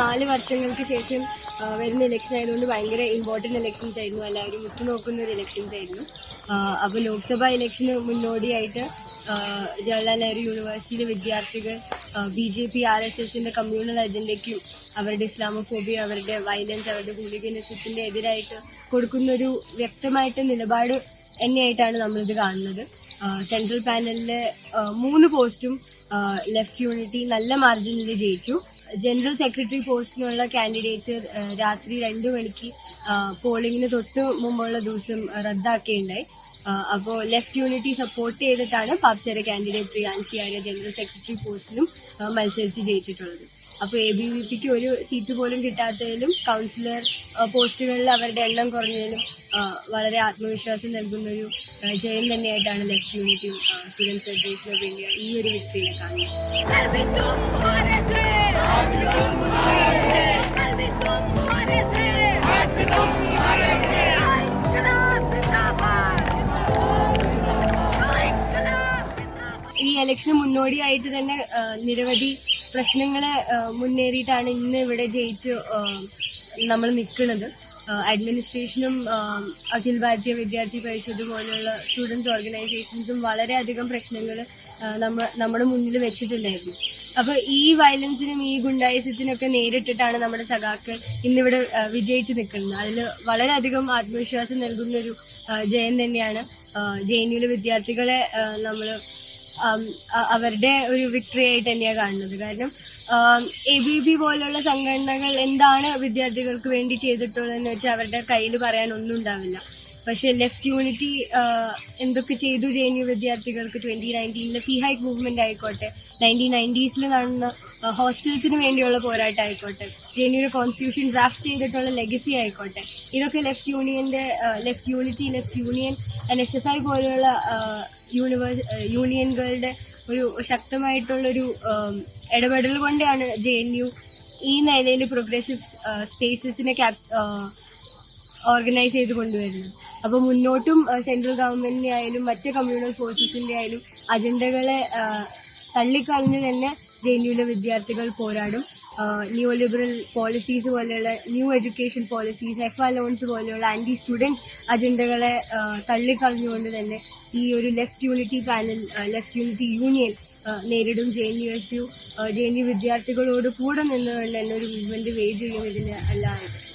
നാല് വർഷങ്ങൾക്ക് ശേഷം വരുന്ന ഇലക്ഷൻ ആയതുകൊണ്ട് ഭയങ്കര ഇമ്പോർട്ടന്റ് ഇലക്ഷൻസ് ആയിരുന്നു. എല്ലാവരും ഉറ്റുനോക്കുന്ന ഒരു ഇലക്ഷൻസ് ആയിരുന്നു. അപ്പോൾ ലോക്സഭാ ഇലക്ഷന് മുന്നോടിയായിട്ട് ജവഹർലാൽ നെഹ്റു യൂണിവേഴ്സിറ്റിയിലെ വിദ്യാർത്ഥികൾ B J P R S എസിന്റെ കമ്മ്യൂണൽ അജണ്ടയ്ക്കും അവരുടെ ഇസ്ലാമോഫോബിയ അവരുടെ വയലൻസ് അവരുടെ ഹൂലിഗനിസത്തിന്റെ എതിരായിട്ട് കൊടുക്കുന്നൊരു വ്യക്തമായിട്ട് നിലപാട് തന്നെയായിട്ടാണ് നമ്മളിത് കാണുന്നത്. സെൻട്രൽ പാനലിലെ മൂന്ന് പോസ്റ്റും ലെഫ്റ്റ് യൂണിറ്റി നല്ല മാർജിനിൽ ജയിച്ചു. ജനറൽ സെക്രട്ടറി പോസ്റ്റിനുള്ള കാൻഡിഡേറ്റ്സ് രാത്രി രണ്ടു മണിക്ക് പോളിംഗിന് തൊട്ട് മുമ്പുള്ള ദിവസം റദ്ദാക്കുകയുണ്ടായി അപ്പോൾ ലെഫ്റ്റ് യൂണിറ്റി സപ്പോർട്ട് ചെയ്തിട്ടാണ് പാപ്സേര candidate Priyanshi Arya general secretary പോസ്റ്റിനും മത്സരിച്ച് ജയിച്ചിട്ടുള്ളത്. അപ്പോൾ എ ബി വി പിക്ക് ഒരു സീറ്റ് പോലും കിട്ടാത്തതിലും കൗൺസിലർ പോസ്റ്റുകളിൽ അവരുടെ എണ്ണം കുറഞ്ഞതിലും വളരെ ആത്മവിശ്വാസം നൽകുന്ന ഒരു ജയിൽ തന്നെയായിട്ടാണ് ലെഫ്റ്റ് യൂണിറ്റും സ്റ്റുഡൻസ് ഫെഡറേഷൻ ഓഫ് ഇന്ത്യ ഈ ഒരു വ്യക്തിയെ കാണുന്നത്. ഈ ഇലക്ഷന് മുന്നോടിയായിട്ട് തന്നെ നിരവധി പ്രശ്നങ്ങളെ മുന്നേറിയിട്ടാണ് ഇന്ന് ഇവിടെ ജയിച്ച് നമ്മൾ നിൽക്കുന്നത്. അഡ്മിനിസ്ട്രേഷനും അഖിൽ ഭാരതീയ വിദ്യാർത്ഥി പരിഷത്ത് പോലുള്ള സ്റ്റുഡൻസ് ഓർഗനൈസേഷൻസും വളരെയധികം പ്രശ്നങ്ങൾ നമ്മ നമ്മുടെ മുന്നിൽ വെച്ചിട്ടുണ്ടായിരുന്നു. അപ്പൊ ഈ വയലൻസിനും ഈ ഗുണ്ടായസത്തിനൊക്കെ നേരിട്ടിട്ടാണ് നമ്മുടെ സഖാക്കൾ ഇന്നിവിടെ വിജയിച്ചു നിൽക്കുന്നത്. അതിൽ വളരെയധികം ആത്മവിശ്വാസം നൽകുന്ന ഒരു ജയം തന്നെയാണ് ജെ എൻ യുവിലെ വിദ്യാർത്ഥികളെ നമ്മൾ അവരുടെ ഒരു വിക്ടറി ആയിട്ട് തന്നെയാണ് കാണുന്നത്. കാരണം എ ബി ബി പോലുള്ള സംഘടനകൾ എന്താണ് വിദ്യാർത്ഥികൾക്ക് വേണ്ടി ചെയ്തിട്ടുള്ളതെന്ന് വെച്ചാൽ അവരുടെ കയ്യിൽ പറയാൻ ഒന്നും ഉണ്ടാവില്ല. പക്ഷെ ലെഫ്റ്റ് യൂണിറ്റി എന്തൊക്കെ ചെയ്തു ജെ വിദ്യാർത്ഥികൾക്ക് ട്വന്റി നയന്റീനിലെ ഫീ ഹൈക്ക് മൂവ്മെന്റ് ആയിക്കോട്ടെ നയന്റീൻ നയന്റീസിൽ നടന്ന ഹോസ്റ്റൽസിന് വേണ്ടിയുള്ള പോരാട്ടം ആയിക്കോട്ടെ ജെ കോൺസ്റ്റിറ്റ്യൂഷൻ ഡ്രാഫ്റ്റ് ചെയ്തിട്ടുള്ള ലെഗസി ആയിക്കോട്ടെ ഇതൊക്കെ ലെഫ്റ്റ് യൂണിയന്റെ left unity left union N S F I പോലെയുള്ള യൂണിവേഴ്സ് യൂണിയനുകളുടെ ഒരു ശക്തമായിട്ടുള്ളൊരു ഇടപെടൽ കൊണ്ടാണ് ജെ എൻ യു ഈ നിലയിൽ പ്രോഗ്രസീവ് സ്പേസസിനെ ക്യാപ് ഓർഗനൈസ് ചെയ്ത് കൊണ്ടുവരുന്നത്. അപ്പോൾ മുന്നോട്ടും സെൻട്രൽ ഗവൺമെന്റിന്റെ ആയാലും മറ്റ് കമ്മ്യൂണൽ ഫോഴ്സസിന്റെ ആയാലും അജണ്ടകളെ തള്ളിക്കളഞ്ഞ് തന്നെ ജെ എൻ യുവിലെ വിദ്യാർത്ഥികൾ പോരാടും. ന്യൂ ലിബറൽ പോളിസീസ് പോലെയുള്ള ന്യൂ എഡ്യൂക്കേഷൻ പോളിസീസ് എഫ് ആ ലോൺസ് പോലെയുള്ള ആന്റി സ്റ്റുഡന്റ് അജണ്ടകളെ തള്ളിക്കളഞ്ഞുകൊണ്ട് തന്നെ ഈ ഒരു left unity panel left unity union നേരിടും J N U S U J N U വിദ്യാർത്ഥികളോട് കൂടെ നിന്നുകൊണ്ട് തന്നെ ഒരു മൂവ്മെന്റ് വേജ് ചെയ്യും ഇതിന് എല്ലാവരും